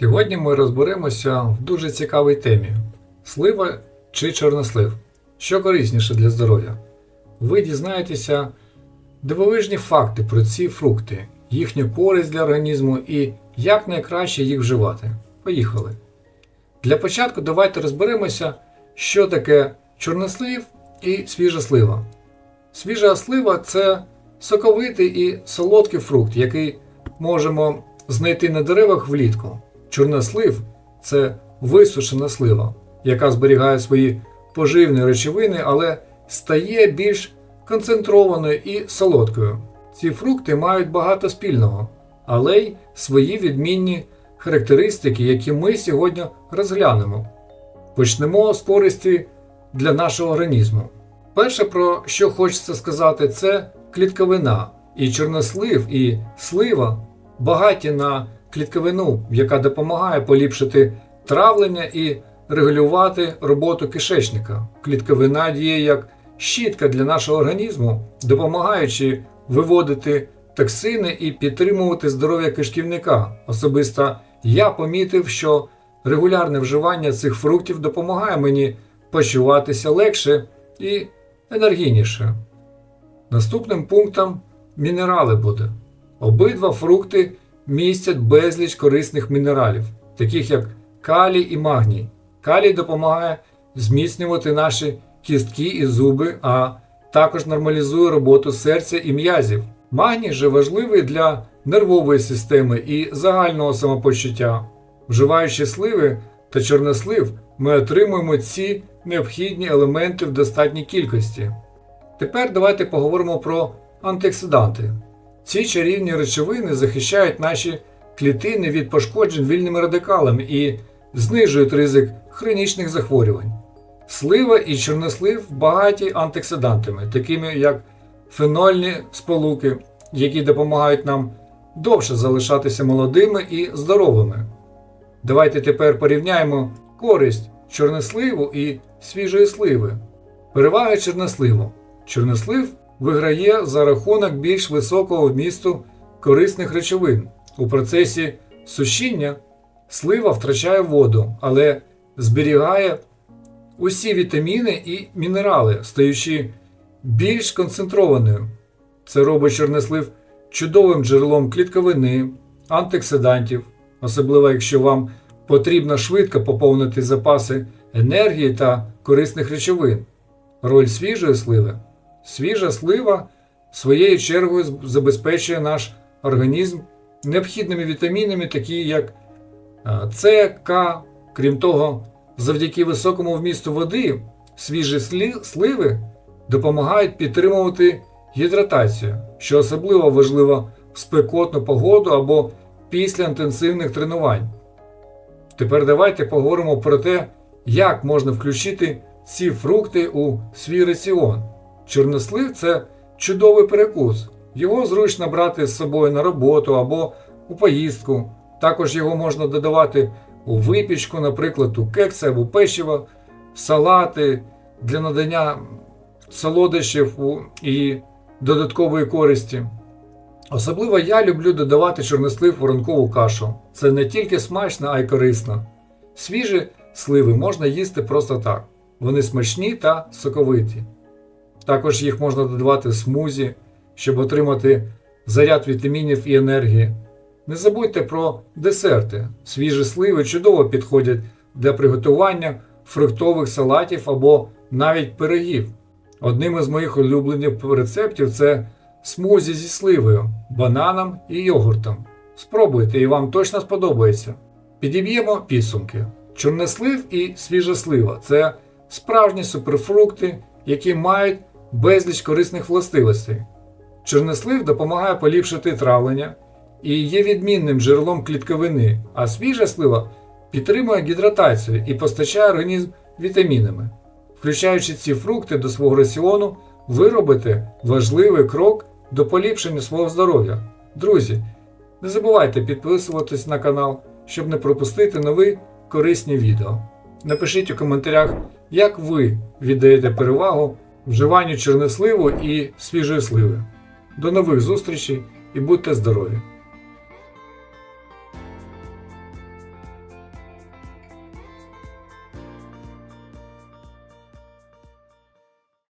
Сьогодні ми розберемося в дуже цікавій темі: слива чи чорнослив. Що корисніше для здоров'я? Ви дізнаєтеся дивовижні факти про ці фрукти, їхню користь для організму і як найкраще їх вживати. Поїхали! Для початку давайте розберемося, що таке чорнослив і свіжа слива. Свіжа слива це соковитий і солодкий фрукт, який можемо знайти на деревах влітку. Чорнослив це висушена слива, яка зберігає свої поживні речовини, але стає більш концентрованою і солодкою. Ці фрукти мають багато спільного, але й свої відмінні характеристики, які ми сьогодні розглянемо. Почнемо з користі для нашого організму. Перше, про що хочеться сказати, це клітковина. І чорнослив, і слива багаті на клітковину, яка допомагає поліпшити травлення і регулювати роботу кишечника. Клітковина діє як щітка для нашого організму, допомагаючи виводити токсини і підтримувати здоров'я кишківника. Особисто я помітив, що регулярне вживання цих фруктів допомагає мені почуватися легше і енергійніше. Наступним пунктом мінерали буде. Обидва фрукти містять безліч корисних мінералів, таких як калій і магній. Калій допомагає зміцнювати наші кістки і зуби, а також нормалізує роботу серця і м'язів. Магній же важливий для нервової системи і загального самопочуття. Вживаючи сливи та чорнослив, ми отримуємо ці необхідні елементи в достатній кількості. Тепер давайте поговоримо про антиоксиданти. Ці чарівні речовини захищають наші клітини від пошкоджень вільними радикалами і знижують ризик хронічних захворювань. Слива і чорнослив багаті антиоксидантами, такими як фенольні сполуки, які допомагають нам довше залишатися молодими і здоровими. Давайте тепер порівняємо користь чорносливу і свіжої сливи. Переваги чорносливу. Чорнослив виграє за рахунок більш високого вмісту корисних речовин. У процесі сушіння слива втрачає воду, але зберігає усі вітаміни і мінерали, стаючи більш концентрованою. Це робить чорнослив чудовим джерелом клітковини, антиоксидантів, особливо якщо вам потрібно швидко поповнити запаси енергії та корисних речовин. Роль свіжої сливи. Свіжа слива своєю чергою забезпечує наш організм необхідними вітамінами, такі як С, К. Крім того, завдяки високому вмісту води, свіжі сливи допомагають підтримувати гідратацію, що особливо важливо в спекотну погоду або після інтенсивних тренувань. Тепер давайте поговоримо про те, як можна включити ці фрукти у свій раціон. Чорнослив це чудовий перекус. Його зручно брати з собою на роботу або у поїздку. Також його можна додавати у випічку, наприклад, у кекси або печиво, в салати для надання солодощів і додаткової користі. Особливо я люблю додавати чорнослив у ранкову кашу. Це не тільки смачно, а й корисно. Свіжі сливи можна їсти просто так. Вони смачні та соковиті. Також їх можна додавати в смузі, щоб отримати заряд вітамінів і енергії. Не забудьте про десерти. Свіжі сливи чудово підходять для приготування фруктових салатів або навіть пирогів. Одним із моїх улюблених рецептів це смузі зі сливою, бананом і йогуртом. Спробуйте і вам точно сподобається. Підіб'ємо підсумки. Чорнослив і свіжа слива це справжні суперфрукти, які мають безліч корисних властивостей. Чорнослив допомагає поліпшити травлення і є відмінним джерелом клітковини, а свіжа слива підтримує гідратацію і постачає організм вітамінами. Включаючи ці фрукти до свого раціону, ви робите важливий крок до поліпшення свого здоров'я. Друзі, не забувайте підписуватись на канал, щоб не пропустити нові корисні відео. Напишіть у коментарях, як ви віддаєте перевагу вживанню чорносливу і свіжої сливи. До нових зустрічей і будьте здорові!